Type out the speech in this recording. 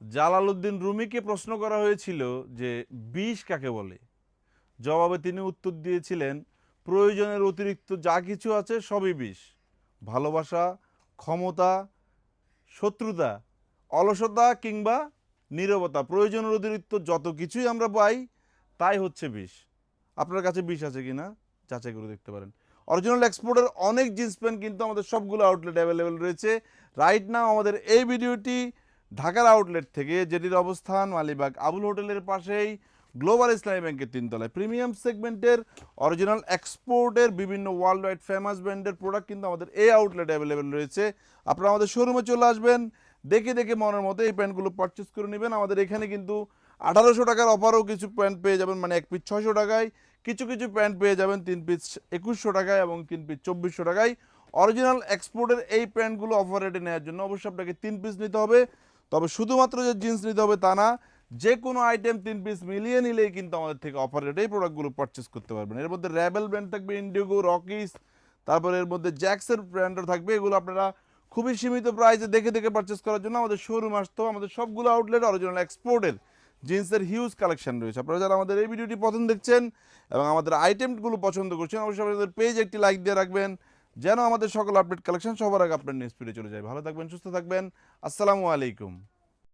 Jalaluddin রুমিকে প্রশ্ন করা হয়েছিল যে বিষ কাকে বলে? জবাবে তিনি উত্তর দিয়েছিলেন, প্রয়োজনের অতিরিক্ত যা কিছু আছে সবই বিষ। ভালোবাসা, ক্ষমতা, শত্রুতা, অলসতা কিংবা নীরবতা, প্রয়োজনের অতিরিক্ত যত কিছুই আমরা পাই, তাই হচ্ছে বিষ। আপনার কাছে বিষ আছে কি না যাচাই করে দেখতে পারেন। অরিজিনাল এক্সপোর্টের অনেক জিন্স প্যান্ট কিন্তু আমাদের সবগুলো আউটলেট অ্যাভেলেবেল রয়েছে। রাইট নাও আমাদের এই ভিডিওটি ঢাকার আউটলেট থেকে যেটির অবস্থান মালিবাগ আবুল হোটেলের পাশেই গ্লোবাল ইসলামী ব্যাংকের তিনতলায়। প্রিমিয়াম সেগমেন্টের অরিজিনাল এক্সপোর্টের বিভিন্ন ওয়ার্ল্ড ওয়াইড ফেমাস ব্র্যান্ডের প্রোডাক্ট কিন্তু আমাদের এই আউটলেট অ্যাভেলেবেল রয়েছে। আপনারা আমাদের শোরুমে চলে আসবেন, দেখে দেখে মনের মতো এই প্যান্টগুলো পারচেস করে নেবেন। আমাদের এখানে কিন্তু আঠারোশো টাকার অফারও কিছু প্যান্ট পেয়ে যাবেন মানে এক পিস ছয়শো টাকায়। কিছু কিছু প্যান্ট পেয়ে যাবেন, তিন পিস একুশশো টাকায় এবং তিন পিস চব্বিশশো টাকায়। অরিজিনাল এক্সপোর্টের এই প্যান্টগুলো অফার রেটে নেওয়ার জন্য অবশ্যই আপনাকে তিন পিস নিতে হবে। তবে শুধুমাত্র যে জিন্স নিতে হবে তা না, যে কোনো আইটেম তিন পিস মিলিয়ে নিলেই কিন্তু আমাদের থেকে অফার রেটে এই প্রোডাক্টগুলো পারচেস করতে পারবেন। এর মধ্যে র্যাবেল ব্র্যান্ড থাকবে ইন্ডিগো রকিস তারপরে এর মধ্যে জ্যাক্সের ব্র্যান্ডও থাকবে। এগুলো আপনারা খুবই সীমিত প্রাইসে দেখে দেখে পারচেস করার জন্য আমাদের শোরুম আসতো আমাদের সবগুলো আউটলেট অরিজিনাল এক্সপোর্টের জিন্সের হিউজ কালেকশন রয়েছে। আপনারা যারা আমাদের এই ভিডিওটি পছন্দ দেখছেন এবং আমাদের আইটেমগুলো পছন্দ করছেন, অবশ্যই আমাদের পেজ একটি লাইক দিয়ে রাখবেন। যেন আমাদের সকল আপডেট কালেকশন সবার আগে আপনার নিউজ ফিডে চলে যায়। ভালো থাকবেন, সুস্থ থাকবেন। আসসালামু আলাইকুম।